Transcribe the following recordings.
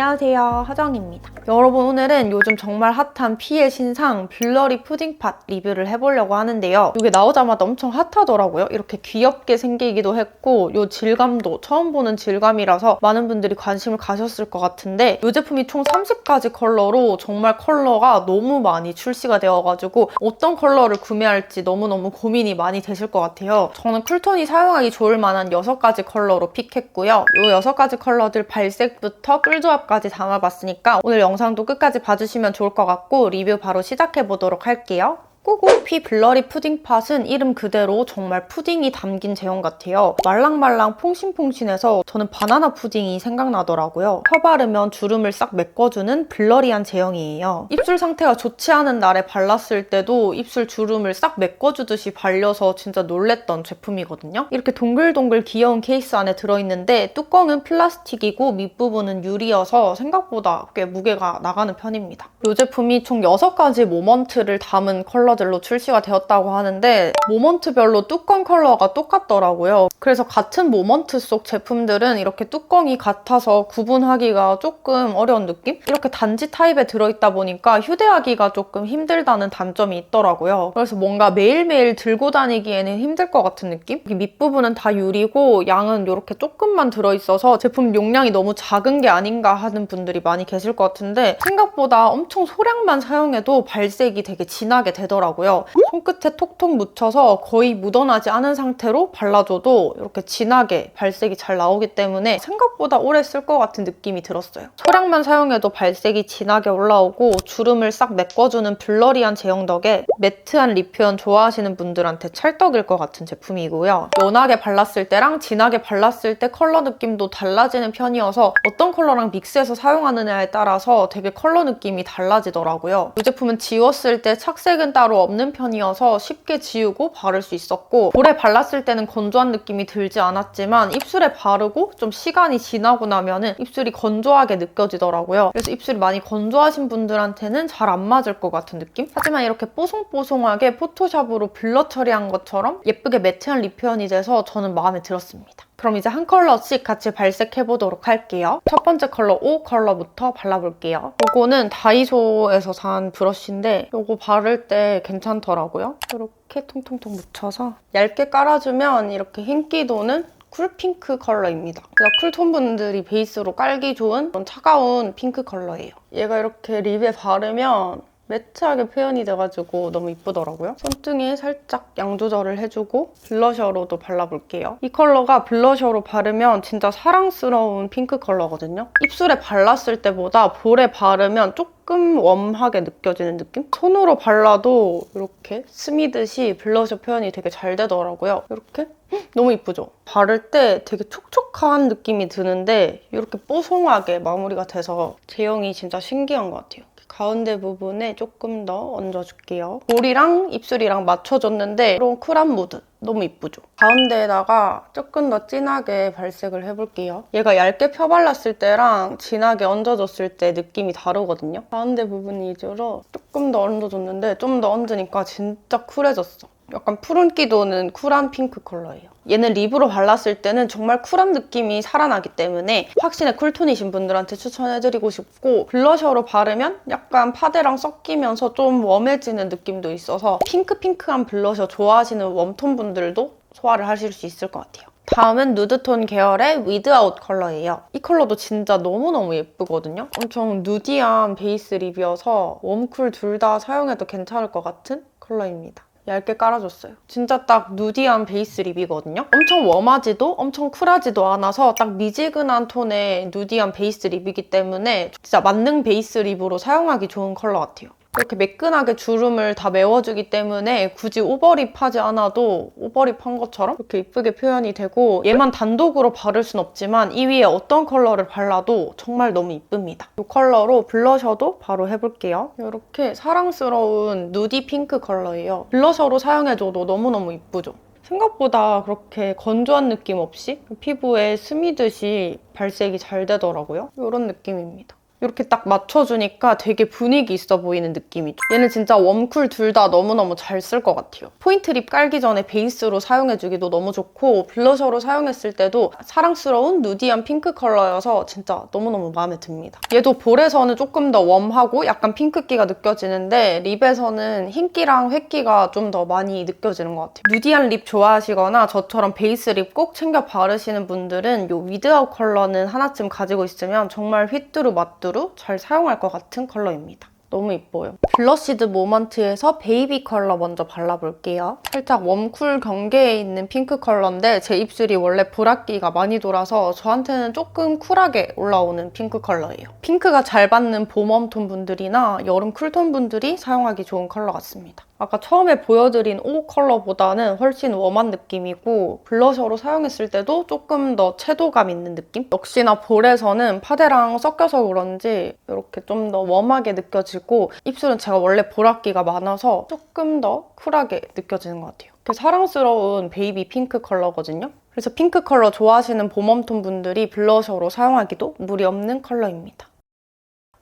안녕하세요. 하정입니다 여러분 오늘은 요즘 정말 핫한 피의 신상 블러리 푸딩팟 리뷰를 해보려고 하는데요. 이게 나오자마자 엄청 핫하더라고요. 이렇게 귀엽게 생기기도 했고 요 질감도 처음 보는 질감이라서 많은 분들이 관심을 가셨을 것 같은데 이 제품이 총 30가지 컬러로 정말 컬러가 너무 많이 출시가 되어가지고 어떤 컬러를 구매할지 너무너무 고민이 많이 되실 것 같아요. 저는 쿨톤이 사용하기 좋을 만한 6가지 컬러로 픽했고요. 이 6가지 컬러들 발색부터 꿀조합까지 담아봤으니까 오늘 영상 도 끝까지 봐주시면 좋을 것 같고 리뷰 바로 시작해 보도록 할게요. 꾸꾸피 블러리 푸딩팟은 이름 그대로 정말 푸딩이 담긴 제형 같아요. 말랑말랑 퐁신퐁신해서 저는 바나나 푸딩이 생각나더라고요. 혀 바르면 주름을 싹 메꿔주는 블러리한 제형이에요. 입술 상태가 좋지 않은 날에 발랐을 때도 입술 주름을 싹 메꿔주듯이 발려서 진짜 놀랬던 제품이거든요. 이렇게 동글동글 귀여운 케이스 안에 들어있는데 뚜껑은 플라스틱이고 밑부분은 유리여서 생각보다 꽤 무게가 나가는 편입니다. 이 제품이 총 6가지 모먼트를 담은 컬러 컬러들로 출시가 되었다고 하는데 모먼트별로 뚜껑 컬러가 똑같더라고요. 그래서 같은 모먼트 속 제품들은 이렇게 뚜껑이 같아서 구분하기가 조금 어려운 느낌? 이렇게 단지 타입에 들어있다 보니까 휴대하기가 조금 힘들다는 단점이 있더라고요. 그래서 뭔가 매일매일 들고 다니기에는 힘들 것 같은 느낌? 이 밑부분은 다 유리고 양은 이렇게 조금만 들어있어서 제품 용량이 너무 작은 게 아닌가 하는 분들이 많이 계실 것 같은데 생각보다 엄청 소량만 사용해도 발색이 되게 진하게 되더라고요. 하더라고요. 손끝에 톡톡 묻혀서 거의 묻어나지 않은 상태로 발라줘도 이렇게 진하게 발색이 잘 나오기 때문에 생각보다 오래 쓸 것 같은 느낌이 들었어요. 소량만 사용해도 발색이 진하게 올라오고 주름을 싹 메꿔주는 블러리한 제형 덕에 매트한 립 표현 좋아하시는 분들한테 찰떡일 것 같은 제품이고요. 연하게 발랐을 때랑 진하게 발랐을 때 컬러 느낌도 달라지는 편이어서 어떤 컬러랑 믹스해서 사용하느냐에 따라서 되게 컬러 느낌이 달라지더라고요. 이 제품은 지웠을 때 착색은 따로 없는 편이어서 쉽게 지우고 바를 수 있었고 볼에 발랐을 때는 건조한 느낌이 들지 않았지만 입술에 바르고 좀 시간이 지나고 나면은 입술이 건조하게 느껴지더라고요. 그래서 입술이 많이 건조하신 분들한테는 잘 안 맞을 것 같은 느낌? 하지만 이렇게 뽀송뽀송하게 포토샵으로 블러 처리한 것처럼 예쁘게 매트한 립 표현이 돼서 저는 마음에 들었습니다. 그럼 이제 한 컬러씩 같이 발색해 보도록 할게요. 첫 번째 컬러 O 컬러부터 발라볼게요. 이거는 다이소에서 산 브러쉬인데 이거 바를 때 괜찮더라고요. 이렇게 통통통 묻혀서 얇게 깔아주면 이렇게 흰기 도는 쿨핑크 컬러입니다. 그래서 쿨톤 분들이 베이스로 깔기 좋은 차가운 핑크 컬러예요. 얘가 이렇게 립에 바르면 매트하게 표현이 돼가지고 너무 이쁘더라고요. 손등에 살짝 양 조절을 해주고 블러셔로도 발라볼게요. 이 컬러가 블러셔로 바르면 진짜 사랑스러운 핑크 컬러거든요. 입술에 발랐을 때보다 볼에 바르면 조금 웜하게 느껴지는 느낌? 손으로 발라도 이렇게 스미듯이 블러셔 표현이 되게 잘 되더라고요. 이렇게 너무 이쁘죠? 바를 때 되게 촉촉한 느낌이 드는데 이렇게 뽀송하게 마무리가 돼서 제형이 진짜 신기한 것 같아요. 가운데 부분에 조금 더 얹어줄게요. 볼이랑 입술이랑 맞춰줬는데 이런 쿨한 무드. 너무 이쁘죠? 가운데에다가 조금 더 진하게 발색을 해볼게요. 얘가 얇게 펴발랐을 때랑 진하게 얹어줬을 때 느낌이 다르거든요. 가운데 부분 위주로 조금 더 얹어줬는데 좀 더 얹으니까 진짜 쿨해졌어. 약간 푸른기 도는 쿨한 핑크 컬러예요. 얘는 립으로 발랐을 때는 정말 쿨한 느낌이 살아나기 때문에 확신의 쿨톤이신 분들한테 추천해드리고 싶고 블러셔로 바르면 약간 파데랑 섞이면서 좀 웜해지는 느낌도 있어서 핑크핑크한 블러셔 좋아하시는 웜톤 분들도 소화를 하실 수 있을 것 같아요. 다음은 누드톤 계열의 위드아웃 컬러예요. 이 컬러도 진짜 너무너무 예쁘거든요. 엄청 누디한 베이스 립이어서 웜쿨 둘 다 사용해도 괜찮을 것 같은 컬러입니다. 얇게 깔아줬어요. 진짜 딱 누디한 베이스 립이거든요. 엄청 웜하지도 엄청 쿨하지도 않아서 딱 미지근한 톤의 누디한 베이스 립이기 때문에 진짜 만능 베이스 립으로 사용하기 좋은 컬러 같아요. 이렇게 매끈하게 주름을 다 메워주기 때문에 굳이 오버립 하지 않아도 오버립 한 것처럼 이렇게 이쁘게 표현이 되고 얘만 단독으로 바를 순 없지만 이 위에 어떤 컬러를 발라도 정말 너무 이쁩니다. 이 컬러로 블러셔도 바로 해볼게요. 이렇게 사랑스러운 누디 핑크 컬러예요. 블러셔로 사용해줘도 너무너무 이쁘죠? 생각보다 그렇게 건조한 느낌 없이 피부에 스미듯이 발색이 잘 되더라고요. 이런 느낌입니다. 이렇게 딱 맞춰주니까 되게 분위기 있어 보이는 느낌이죠. 얘는 진짜 웜쿨 둘 다 너무너무 잘 쓸 것 같아요. 포인트 립 깔기 전에 베이스로 사용해주기도 너무 좋고 블러셔로 사용했을 때도 사랑스러운 누디한 핑크 컬러여서 진짜 너무너무 마음에 듭니다. 얘도 볼에서는 조금 더 웜하고 약간 핑크기가 느껴지는데 립에서는 흰기랑 회기가 좀 더 많이 느껴지는 것 같아요. 누디한 립 좋아하시거나 저처럼 베이스 립 꼭 챙겨 바르시는 분들은 이 위드아웃 컬러는 하나쯤 가지고 있으면 정말 휘뚜루 마뚜루 잘 사용할 것 같은 컬러입니다. 너무 이뻐요. 블러시드 모먼트에서 베이비 컬러 먼저 발라볼게요. 살짝 웜쿨 경계에 있는 핑크 컬러인데 제 입술이 원래 보랏기가 많이 돌아서 저한테는 조금 쿨하게 올라오는 핑크 컬러예요. 핑크가 잘 받는 봄웜톤 분들이나 여름 쿨톤 분들이 사용하기 좋은 컬러 같습니다. 아까 처음에 보여드린 오 컬러보다는 훨씬 웜한 느낌이고 블러셔로 사용했을 때도 조금 더 채도감 있는 느낌? 역시나 볼에서는 파데랑 섞여서 그런지 이렇게 좀 더 웜하게 느껴지고 입술은 제가 원래 보랏기가 많아서 조금 더 쿨하게 느껴지는 것 같아요. 사랑스러운 베이비 핑크 컬러거든요. 그래서 핑크 컬러 좋아하시는 봄웜톤 분들이 블러셔로 사용하기도 무리 없는 컬러입니다.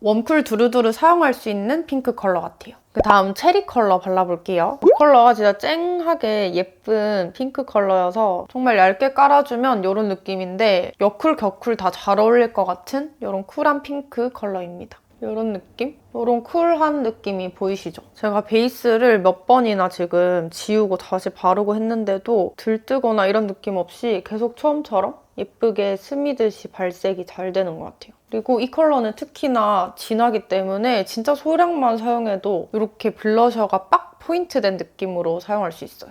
웜쿨 두루두루 사용할 수 있는 핑크 컬러 같아요. 그 다음 체리 컬러 발라볼게요. 이 컬러가 진짜 쨍하게 예쁜 핑크 컬러여서 정말 얇게 깔아주면 이런 느낌인데 여쿨 격쿨 다 잘 어울릴 것 같은 이런 쿨한 핑크 컬러입니다. 이런 느낌? 이런 쿨한 느낌이 보이시죠? 제가 베이스를 몇 번이나 지금 지우고 다시 바르고 했는데도 들뜨거나 이런 느낌 없이 계속 처음처럼 예쁘게 스미듯이 발색이 잘 되는 것 같아요. 그리고 이 컬러는 특히나 진하기 때문에 진짜 소량만 사용해도 이렇게 블러셔가 빡 포인트된 느낌으로 사용할 수 있어요.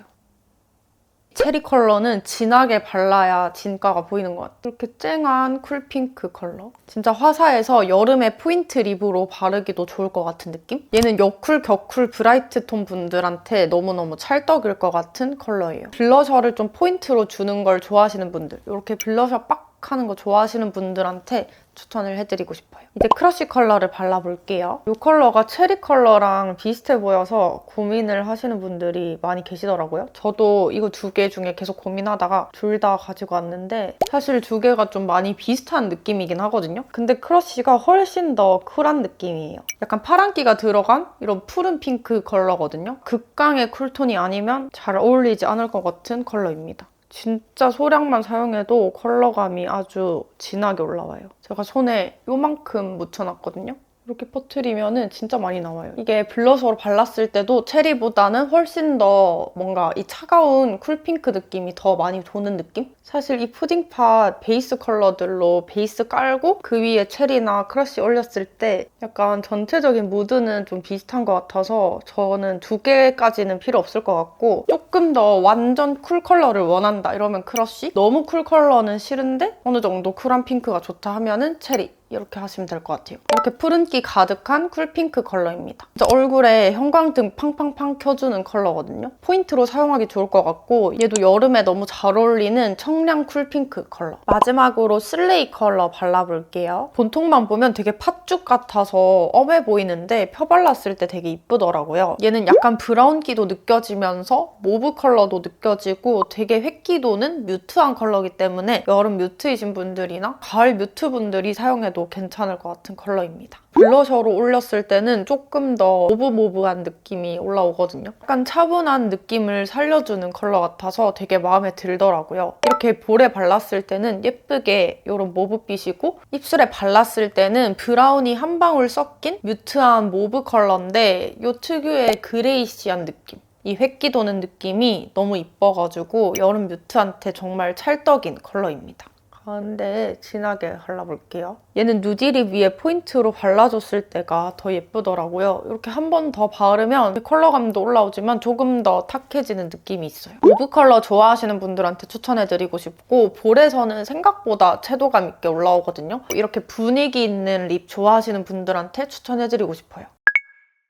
체리 컬러는 진하게 발라야 진가가 보이는 것 같아요. 이렇게 쨍한 쿨핑크 컬러. 진짜 화사해서 여름에 포인트 립으로 바르기도 좋을 것 같은 느낌? 얘는 여쿨, 격쿨, 브라이트 톤 분들한테 너무너무 찰떡일 것 같은 컬러예요. 블러셔를 좀 포인트로 주는 걸 좋아하시는 분들, 이렇게 블러셔 빡 하는 거 좋아하시는 분들한테 추천을 해드리고 싶어요. 이제 크러쉬 컬러를 발라볼게요. 이 컬러가 체리 컬러랑 비슷해 보여서 고민을 하시는 분들이 많이 계시더라고요. 저도 이거 두 개 중에 계속 고민하다가 둘 다 가지고 왔는데 사실 두 개가 좀 많이 비슷한 느낌이긴 하거든요. 근데 크러쉬가 훨씬 더 쿨한 느낌이에요. 약간 파란기가 들어간 이런 푸른 핑크 컬러거든요. 극강의 쿨톤이 아니면 잘 어울리지 않을 것 같은 컬러입니다. 진짜 소량만 사용해도 컬러감이 아주 진하게 올라와요. 제가 손에 요만큼 묻혀놨거든요. 이렇게 퍼트리면은 진짜 많이 나와요. 이게 블러셔로 발랐을 때도 체리보다는 훨씬 더 뭔가 이 차가운 쿨핑크 느낌이 더 많이 도는 느낌? 사실 이 푸딩팟 베이스 컬러들로 베이스 깔고 그 위에 체리나 크러쉬 올렸을 때 약간 전체적인 무드는 좀 비슷한 것 같아서 저는 두 개까지는 필요 없을 것 같고 조금 더 완전 쿨 컬러를 원한다 이러면 크러쉬 너무 쿨 컬러는 싫은데 어느 정도 쿨한 핑크가 좋다 하면은 체리 이렇게 하시면 될 것 같아요. 이렇게 푸른기 가득한 쿨핑크 컬러입니다. 얼굴에 형광등 팡팡팡 켜주는 컬러거든요. 포인트로 사용하기 좋을 것 같고 얘도 여름에 너무 잘 어울리는 청량 쿨핑크 컬러. 마지막으로 슬레이 컬러 발라볼게요. 본통만 보면 되게 팥죽 같아서 엄해 보이는데 펴발랐을 때 되게 이쁘더라고요. 얘는 약간 브라운기도 느껴지면서 모브 컬러도 느껴지고 되게 획기도는 뮤트한 컬러이기 때문에 여름 뮤트이신 분들이나 가을 뮤트 분들이 사용해 도 괜찮을 것 같은 컬러입니다. 블러셔로 올렸을 때는 조금 더 모브모브한 느낌이 올라오거든요. 약간 차분한 느낌을 살려주는 컬러 같아서 되게 마음에 들더라고요. 이렇게 볼에 발랐을 때는 예쁘게 이런 모브빛이고 입술에 발랐을 때는 브라운이 한 방울 섞인 뮤트한 모브 컬러인데 이 특유의 그레이시한 느낌. 이 획기 도는 느낌이 너무 이뻐가지고 여름 뮤트한테 정말 찰떡인 컬러입니다. 가운데 진하게 발라볼게요. 얘는 누디립 위에 포인트로 발라줬을 때가 더 예쁘더라고요. 이렇게 한 번 더 바르면 컬러감도 올라오지만 조금 더 탁해지는 느낌이 있어요. 모브 컬러 좋아하시는 분들한테 추천해드리고 싶고 볼에서는 생각보다 채도감 있게 올라오거든요. 이렇게 분위기 있는 립 좋아하시는 분들한테 추천해드리고 싶어요.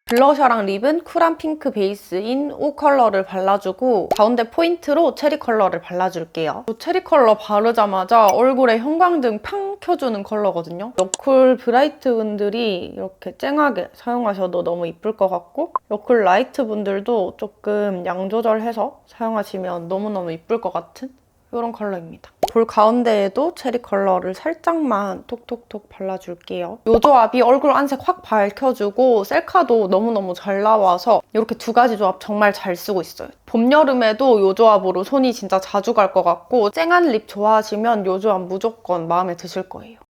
블러셔랑 립은 쿨한 핑크 베이스인 오 컬러를 발라주고 가운데 포인트로 체리 컬러를 발라줄게요. 이 체리 컬러 바르자마자 얼굴에 형광등 팡 켜주는 컬러거든요. 여쿨 브라이트 분들이 이렇게 쨍하게 사용하셔도 너무 이쁠 것 같고 여쿨 라이트 분들도 조금 양 조절해서 사용하시면 너무너무 이쁠 것 같은 이런 컬러입니다. 볼 가운데에도 체리 컬러를 살짝만 톡톡톡 발라줄게요. 이 조합이 얼굴 안색 확 밝혀주고 셀카도 너무너무 잘 나와서 이렇게 두 가지 조합 정말 잘 쓰고 있어요. 봄, 여름에도 이 조합으로 손이 진짜 자주 갈 것 같고 쨍한 립 좋아하시면 이 조합 무조건 마음에 드실 거예요.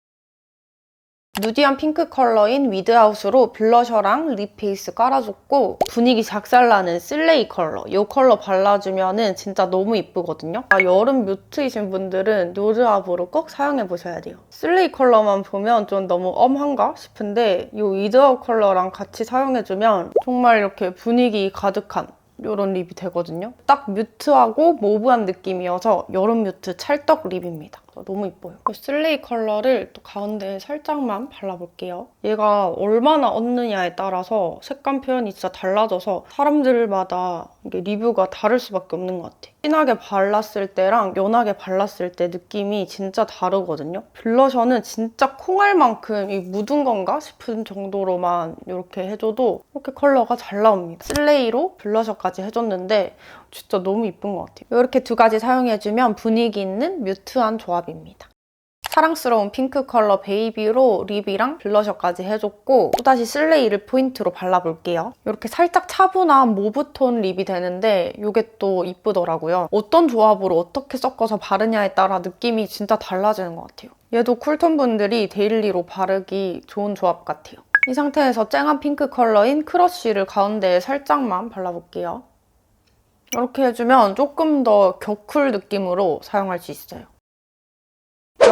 누디한 핑크 컬러인 위드아웃으로 블러셔랑 립 베이스 깔아줬고 분위기 작살나는 슬레이 컬러 이 컬러 발라주면 진짜 너무 이쁘거든요. 아, 여름 뮤트이신 분들은 이 조합으로 꼭 사용해보셔야 돼요. 슬레이 컬러만 보면 좀 너무 엄한가 싶은데 이 위드아웃 컬러랑 같이 사용해주면 정말 이렇게 분위기 가득한 이런 립이 되거든요. 딱 뮤트하고 모브한 느낌이어서 여름 뮤트 찰떡 립입니다. 너무 이뻐요. 이 슬레이 컬러를 또 가운데에 살짝만 발라볼게요. 얘가 얼마나 얹느냐에 따라서 색감 표현이 진짜 달라져서 사람들마다 리뷰가 다를 수밖에 없는 것 같아요. 진하게 발랐을 때랑 연하게 발랐을 때 느낌이 진짜 다르거든요. 블러셔는 진짜 콩알만큼 이 묻은 건가 싶은 정도로만 이렇게 해줘도 이렇게 컬러가 잘 나옵니다. 슬레이로 블러셔까지 해줬는데 진짜 너무 이쁜 것 같아요. 이렇게 두 가지 사용해주면 분위기 있는 뮤트한 조합입니다. 사랑스러운 핑크 컬러 베이비로 립이랑 블러셔까지 해줬고 또다시 슬레이를 포인트로 발라볼게요. 이렇게 살짝 차분한 모브톤 립이 되는데 이게 또 이쁘더라고요. 어떤 조합으로 어떻게 섞어서 바르냐에 따라 느낌이 진짜 달라지는 것 같아요. 얘도 쿨톤 분들이 데일리로 바르기 좋은 조합 같아요. 이 상태에서 쨍한 핑크 컬러인 크러쉬를 가운데에 살짝만 발라볼게요. 이렇게 해주면 조금 더 격쿨 느낌으로 사용할 수 있어요.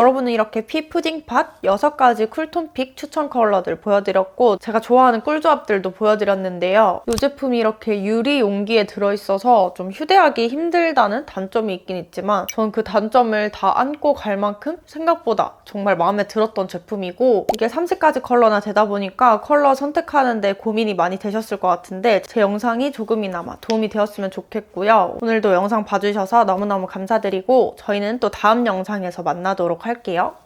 여러분은 이렇게 피 푸딩 팟 6가지 쿨톤픽 추천 컬러들 보여드렸고 제가 좋아하는 꿀조합들도 보여드렸는데요. 이 제품이 이렇게 유리 용기에 들어있어서 좀 휴대하기 힘들다는 단점이 있긴 있지만 전 그 단점을 다 안고 갈 만큼 생각보다 정말 마음에 들었던 제품이고 이게 30가지 컬러나 되다 보니까 컬러 선택하는데 고민이 많이 되셨을 것 같은데 제 영상이 조금이나마 도움이 되었으면 좋겠고요. 오늘도 영상 봐주셔서 너무너무 감사드리고 저희는 또 다음 영상에서 만나도록 할게요.